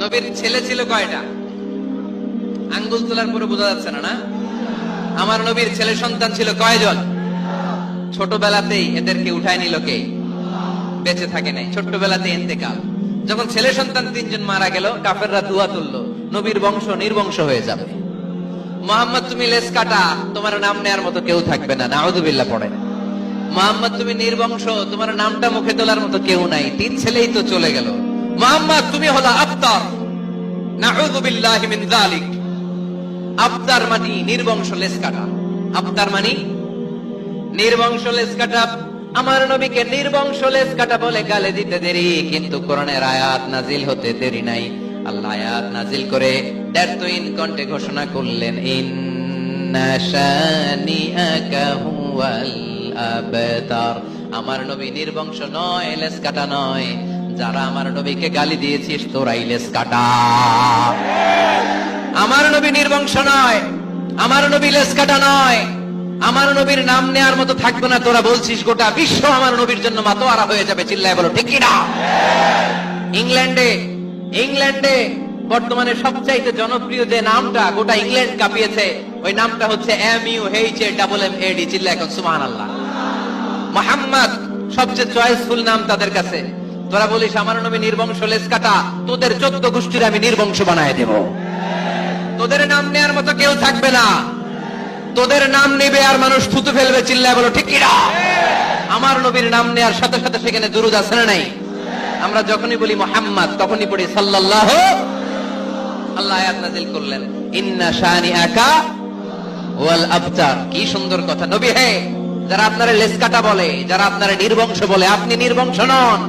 নবীর ছেলে ছিল কয়টা? আঙ্গুল তোলার পরে বোঝা যাচ্ছে না না? আমার নবীর ছেলে সন্তান ছিল কয়জন? ছোটবেলাতেই এদেরকে উঠায় নিল কে? বেঁচে থাকে নাই, ছোট্টবেলাতে এতেকাল যখন ছেলে সন্তান তিনজন মারা গেল, কাফেররা দুয়া তুললো, নবীর বংশ নির্বংশ হয়ে যাবে। মোহাম্মদ, তুমি লেস কাটা, তোমার নাম নেয়ার মতো কেউ থাকবে না নাউদুবিল্লাহ পড়ে। মোহাম্মদ, তুমি নির্বংশ, তোমার নামটা মুখে তোলার মতো কেউ নাই, তিন ছেলেই তো চলে গেল। মোহাম্মদ তুমি হলো আফতার। নাউদুবিল্লাহি মিন যালিক। আফতার মানি নির্বংশ আফতার মানি নির্বংশ আমার নবীকে নির্বংশ বলে গালে দিতে দেরি, কিন্তু কোরআনের আয়াত নাজিল হতে দেরি নাই। আল্লাহ আয়াত নাজিল করে ডারতুইন কণ্ঠে ঘোষণা করলেন, ইন্না শানিআকা হুয়াল আবতার। আমার নবী নির্বংশ নয় লেস কাটা নয়। যারা আমার নবীকে গালি দিয়েছিস তোরাই লেস কাটা। আমার নবী নির্বংশ নয়, আমার নবী লেস কাটা নয়। আমার নবীর নাম নেয়ার মতো থাকবে না, তোরা বলছিস গোটা বিশ্ব আমার নবীর জন্য মাতোয়ারা হয়ে যাবে, চিল্লায় বলো, ঠিক কিনা? ইংল্যান্ডে ইংল্যান্ডে বর্তমানে সবচাইতে জনপ্রিয় যে নামটা, গোটা ইংল্যান্ড কাঁপিয়েছে, ওই নামটা হচ্ছে M U H A double M A D চিল্লা এখন সুমান আল্লাহ মোহাম্মদ, সবচেয়ে চয়েসফুল নাম তাদের কাছে। তোরা বলিস, আমার নবী নির্বংশ লেস কাটা তোদের চোদ্দ গোষ্ঠীর আমি নির্বংশ বানায় দেব। তোদের নাম নেয়ার মতো কেউ থাকবে না। তোদের নাম নেবে আর মানুষ থুতু ফেলবে, চিল্লায় বলো, ঠিক আমার নবীর নাম নেয়ার সাথে সাথে সেখানে দুরুদ আছে না নাই? আমরা যখনই বলি মোহাম্মদ, তখনই পড়ি সাল্লাল্লাহু আল্লাহ আয়াত নাজিল করলেন, ইন্না শানি আকা ওয়াল আবতার। কি সুন্দর কথা। নবী হে, যারা আপনারা লেস কাটা বলে, যারা আপনারা নির্বংশ বলে, আপনি নির্বংশ নন।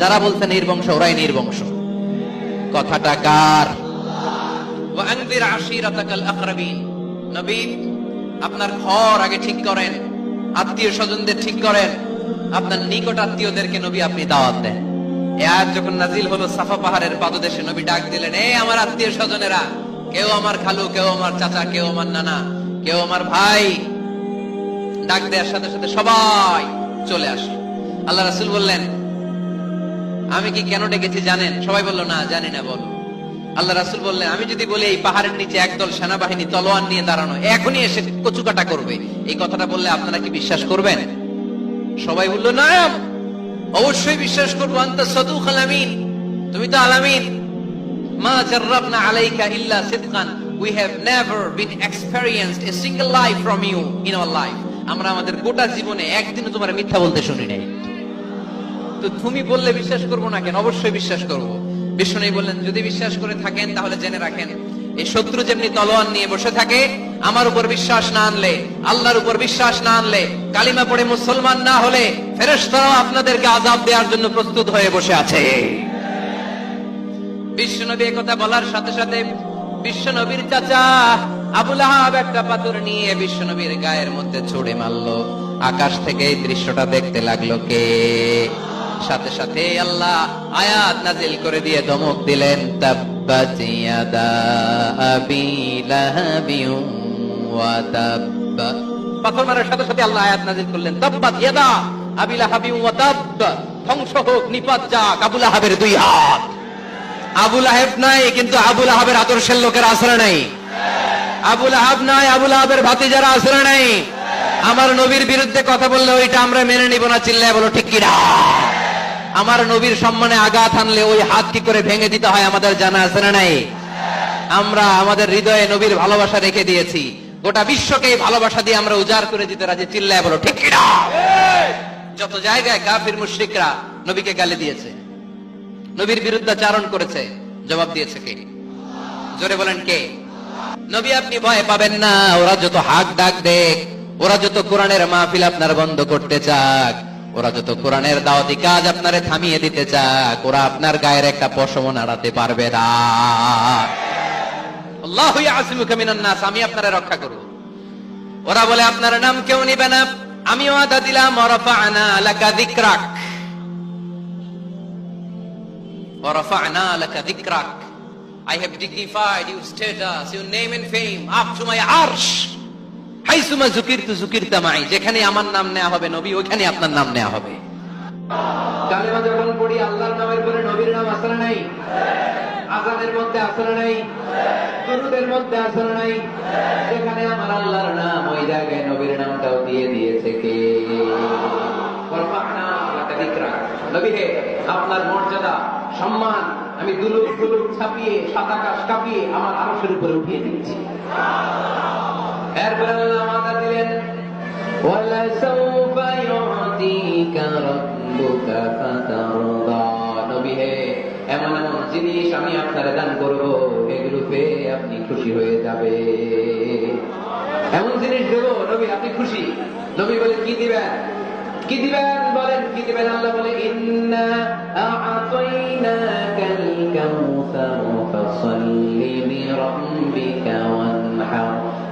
যারা বলছে নির্বংশ, ওরাই নির্বংশ। কথাটা কার? আপনার ঘর আগে ঠিক করেন, আত্মীয় স্বজনদের ঠিক করেন, আপনার নিকট আত্মীয়দেরকে নবী আপনি দাওয়াত দেন। এ আয়াত যখন নাজিল হলো সাফা পাহাড়ের পাদদেশে, নবী ডাক দিলেন এই আমার আত্মীয় স্বজনেরা, কেউ আমার খালু, কেউ আমার চাচা, কেউ আমার নানা, কেউ আমার ভাই। ডাক দেওয়ার সাথে সাথে সবাই চলে আসলো। আল্লাহ রাসূল বললেন আমি কি কেন ডেকেছি জানেন? সবাই বলল, না, জানি না, বলো। আল্লাহ রাসুল বললেন, আমি যদি বলি এই পাহাড়ের নিচে একদল সেনাবাহিনী তলোয়ার নিয়ে দাঁড়ানো, এখনই এসে কচুকাটা করবে। এই কথাটা বললে আপনারা কি বিশ্বাস করবেন? সবাই বলল, না, অবশ্যই বিশ্বাস করব। আলামিন তুমি তো আলামিন। মা জাররাবনা আলাইকা ইল্লা সিদকান। We have never been experienced a single life from you in our life আমরা আমাদের গোটা জীবনে একদিনও তোমার মিথ্যা বলতে শুনি নাই তো তুমি বললে বিশ্বাস করব না কেন? অবশ্যই বিশ্বাস করব। বিষ্ণু বললেন, যদি বিশ্বাস করে থাকেন, তাহলে জেনে রাখেন, এই শত্রু যেমনি তলোয়ার নিয়ে বসে থাকে, আমার উপর বিশ্বাস না আনলে, আল্লাহর উপর বিশ্বাস না আনলে, কালিমা পড়ে মুসলমান না হলে, ফেরেশতারাও আপনাদেরকে আজাব দেওয়ার জন্য প্রস্তুত হয়ে বসে আছে। বিশ্বনবী কথা বলার সাথে সাথে বিশ্বনবীর চাচা আবুল আহাব একটা পাথর নিয়ে বিশ্বনবীর গায়ের মধ্যে ছুড়ে মারলো। আকাশ থেকে এই দৃশ্যটা দেখতে লাগল কে? সাথে সাথে আল্লাহ আয়াত নাজিল করে দিয়ে ধমক দিলেন আবি পাথর মারার সাথে সাথে আল্লাহ আয়াত নাজিল করলেন আবি ধ্বংস হোক, নিপাত যাক দুই হাত। নাই, কিন্তু আদর্শের লোকের আশ্রয় নাই। আবুল আহাব নাই আবুল আহাবের ভাতি যারা আশ্রয় নাই। আমার নবীর বিরুদ্ধে কথা বললে ওইটা আমরা মেনে নিব না, চিল্লায় বলো, ঠিক কিনা? আমার নবীর সম্মানে আঘাত আনলে ওই হাত কি করে ভেঙে দিতে হয় আমাদের জানা আছে না নাই? আমরা আমাদের হৃদয়ে নবীর ভালোবাসা রেখে দিয়েছি। গোটা বিশ্বকে ভালোবাসা দিয়ে আমরা উজাড় করে দিতে রাজি। চিল্লায় বলো, ঠিক যত জায়গায় কাফির, মুশরিকরা নবীকে গালি দিয়েছে, নবীর বিরুদ্ধে চারণ করেছে, জবাব দিয়েছে কে? জোরে বলেন কে? নবী আপনি ভয় পাবেন না, ওরা যত হাক ডাক দেখ, ওরা যত কোরআনের মাহফিল আপনার বন্ধ করতে চাক ওরা যত কোরআনের দাওয়াতি কাজ আপনারে থামিয়ে দিতে চাক ওরা আপনার গায়ের একটা পশম নাড়াতে পারবে না। আল্লাহু নাস আমি আপনারে রক্ষা করব। ওরা বলে আপনার নাম কেউ নিবে না আমি ওয়াদা দিলাম ওয়ারাফা'না লাকা যিকরাক। ওয়ারাফা'না লাকা যিকরাক। I have dignified your status, your name and fame up to my arsh. হাইসুমা জুকিরতু জুকিরতা মাই যেখানে আমার নাম নেওয়া হবে নবী, ওইখানে আপনার নাম নেওয়া হবে। কালেমা যখন পড়ি, আল্লাহর নামের পরে নবীর নাম আসে না নাই। আজানের মধ্যে আসলে নাই। দুরুদের মধ্যে আসলে নাই। যেখানে আমার আল্লাহর নাম, ওই জায়গায় নবীর নামটাও দিয়ে দিয়েছে কে? নবী হে, আপনার মর্যাদা, সম্মান, আমি দুলুক দুলুক ছাপিয়ে, সাত আকাশ কাঁপিয়ে, আমার আরশের উপরে উঠিয়ে দিচ্ছি এরপর আল্লাহ ওয়াদা দিলেন ওয়ালা সাউফা ইউতিকা রাব্বুকা ফাতারদা। নবী হে, এমন এমন জিনিস আমি আপনারে দান করব, এগুলো পেয়ে আপনি খুশি হয়ে যাবে এমন জিনিস দেব, নবী আপনি খুশি। নবী বলে, কি দিবেন? কি দিবেন? বলেন, কি দিবেন? আল্লাহ বলে, ইন্না আ'তাইনাকাল কাউসার ফাসাল্লি লিরাব্বিকা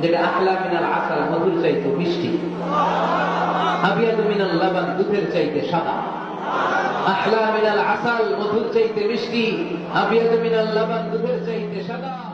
যেটা আহলা মিনাল আসাল মধুর চাইতে মিষ্টি। আবিয়াদু মিনাল লাবান, দুধের চাইতে সাদা। আহলা মিনাল আসাল, মধুর চাইতে মিষ্টি। আবিয়াদু মিনাল লাবান, দুধের চাইতে সাদা।